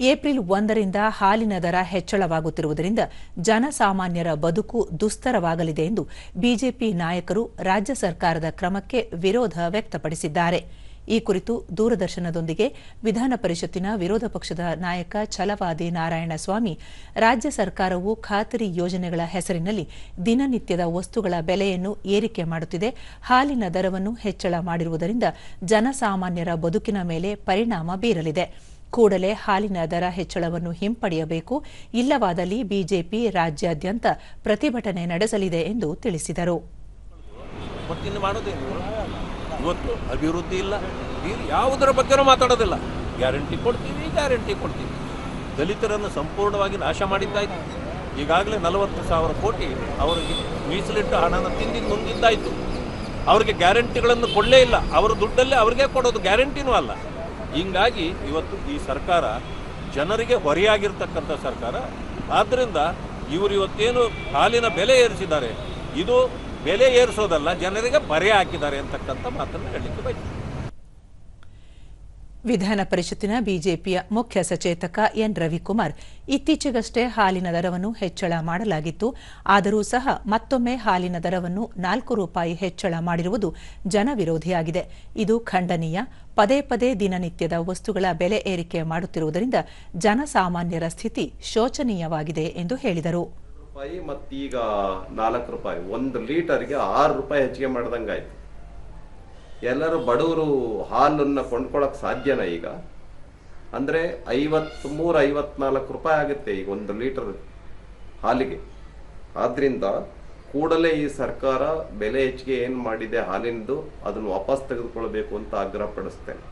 April ಒಂದರಿಂದ ಹಾಲಿನ ದರ ಹೆಚ್ಚಳವಾಗುತ್ತಿರುವುದರಿಂದ ಜನಸಾಮಾನ್ಯರ ಬದುಕು ದುಸ್ತರವಾಗಲಿದೆ ಎಂದು ಬಿಜೆಪಿ ನಾಯಕರು ರಾಜ್ಯ ಸರ್ಕಾರದ ಕ್ರಮಕ್ಕೆ ವಿರೋಧ ವ್ಯಕ್ತಪಡಿಸಿದ್ದಾರೆ. ಈ ಕುರಿತು ದೂರದರ್ಶನದೊಂದಿಗೆ ವಿಧಾನ ಪರಿಷತ್ತಿನ ವಿರೋಧ ಪಕ್ಷದ ನಾಯಕ ಛಲವಾದಿ ನಾರಾಯಣಸ್ವಾಮಿ, ರಾಜ್ಯ ಸರ್ಕಾರವು ಖಾತರಿ ಯೋಜನೆಗಳ ಹೆಸರಿನಲ್ಲಿ ದಿನನಿತ್ಯದ ವಸ್ತುಗಳ ಬೆಲೆಯನ್ನು ಏರಿಕೆ ಮಾಡುತ್ತಿದೆ. ಹಾಲಿನ ದರವನ್ನು ಹೆಚ್ಚಳ ಮಾಡಿರುವುದರಿಂದ ಜನಸಾಮಾನ್ಯರ ಬದುಕಿನ ಮೇಲೆ ಪರಿಣಾಮ ಬೀರಲಿದೆ. ಕೂಡಲೇ ಹಾಲಿನ ದರ ಹೆಚ್ಚಳವನ್ನು ಹಿಂಪಡೆಯಬೇಕು. ಇಲ್ಲವಾದಲ್ಲಿ ಬಿಜೆಪಿ ರಾಜ್ಯಾದ್ಯಂತ ಪ್ರತಿಭಟನೆ ನಡೆಸಲಿದೆ ಎಂದು ತಿಳಿಸಿದರು. ಅಭಿವೃದ್ಧಿ ಇಲ್ಲ. ನೀರು ಯಾವುದರ ಮಾತಾಡೋದಿಲ್ಲ. ಗ್ಯಾರಂಟಿ ಕೊಡ್ತೀವಿ ಗ್ಯಾರಂಟಿ ಕೊಡ್ತೀವಿ. ದಲಿತರನ್ನು ಸಂಪೂರ್ಣವಾಗಿ ನಾಶ ಮಾಡಿದ್ದಾಯ್ತು. ಈಗಾಗಲೇ ನಲವತ್ತು ಸಾವಿರ ಕೋಟಿ ಅವರಿಗೆ ಮೀಸಲಿಟ್ಟು ಹಣನ ತಿಂದಿದ್ದು ನುಂಗಿದ್ದಾಯ್ತು ಅವರಿಗೆ ಗ್ಯಾರಂಟಿಗಳನ್ನು ಕೊಡಲೇ ಇಲ್ಲ. ಅವರ ದುಡ್ಡಲ್ಲೇ ಅವ್ರಿಗೆ ಕೊಡೋದು ಗ್ಯಾರಂಟಿನೂ ಅಲ್ಲ. ಹೀಗಾಗಿ ಇವತ್ತು ಈ ಸರ್ಕಾರ ಜನರಿಗೆ ಹೊರೆಯಾಗಿರ್ತಕ್ಕಂಥ ಸರ್ಕಾರ. ಆದ್ದರಿಂದ ಇವರು ಇವತ್ತೇನು ಹಾಲಿನ ಬೆಲೆ ಏರಿಸಿದ್ದಾರೆ, ಇದು ಬೆಲೆ ಏರಿಸೋದಲ್ಲ, ಜನರಿಗೆ ಬರೆ ಹಾಕಿದ್ದಾರೆ ಅಂತಕ್ಕಂಥ ಮಾತನ್ನು ಹೇಳಲಿಕ್ಕೆ ಬಯಸ್ತೀನಿ. ವಿಧಾನ ಪರಿಷತ್ತಿನ ಬಿಜೆಪಿಯ ಮುಖ್ಯ ಸಚೇತಕ ಎನ್ ರವಿಕುಮಾರ್ ಇತ್ತೀಚೆಗಷ್ಟೇ ಹಾಲಿನ ದರವನ್ನು ಹೆಚ್ಚಳ ಮಾಡಲಾಗಿತ್ತು. ಆದರೂ ಸಹ ಮತ್ತೊಮ್ಮೆ ಹಾಲಿನ ದರವನ್ನು ನಾಲ್ಕು ರೂಪಾಯಿ ಹೆಚ್ಚಳ ಮಾಡಿರುವುದು ಜನವಿರೋಧಿಯಾಗಿದೆ. ಇದು ಖಂಡನೀಯ. ಪದೇ ಪದೇ ದಿನನಿತ್ಯದ ವಸ್ತುಗಳ ಬೆಲೆ ಏರಿಕೆ ಮಾಡುತ್ತಿರುವುದರಿಂದ ಜನಸಾಮಾನ್ಯರ ಸ್ಥಿತಿ ಶೋಚನೀಯವಾಗಿದೆ ಎಂದು ಹೇಳಿದರು. ಮತ್ತೀಗ ನಾಲ್ಕು ರೂಪಾಯಿ, ಒಂದು ಲೀಟರ್ಗೆ ಆರು ರೂಪಾಯಿ ಹೆಚ್ಚಿಗೆ ಮಾಡ್ದಂಗಾಯ್ತು. ಎಲ್ಲರೂ ಬಡವರು ಹಾಲನ್ನು ಕೊಂಡ್ಕೊಳ್ಳೋಕೆ ಸಾಧ್ಯನಾ ಈಗ? ಅಂದರೆ ಐವತ್ತ್ಮೂರು ಐವತ್ನಾಲ್ಕು ರೂಪಾಯಿ ಆಗುತ್ತೆ ಈಗ ಒಂದು ಲೀಟರ್ ಹಾಲಿಗೆ. ಆದ್ದರಿಂದ ಕೂಡಲೇ ಈ ಸರ್ಕಾರ ಬೆಲೆ ಹೆಚ್ಚಿಗೆ ಏನು ಮಾಡಿದೆ ಹಾಲಿನದು ಅದನ್ನು ವಾಪಸ್ ತೆಗೆದುಕೊಳ್ಬೇಕು ಅಂತ ಆಗ್ರಹ ಪಡಿಸ್ತೇನೆ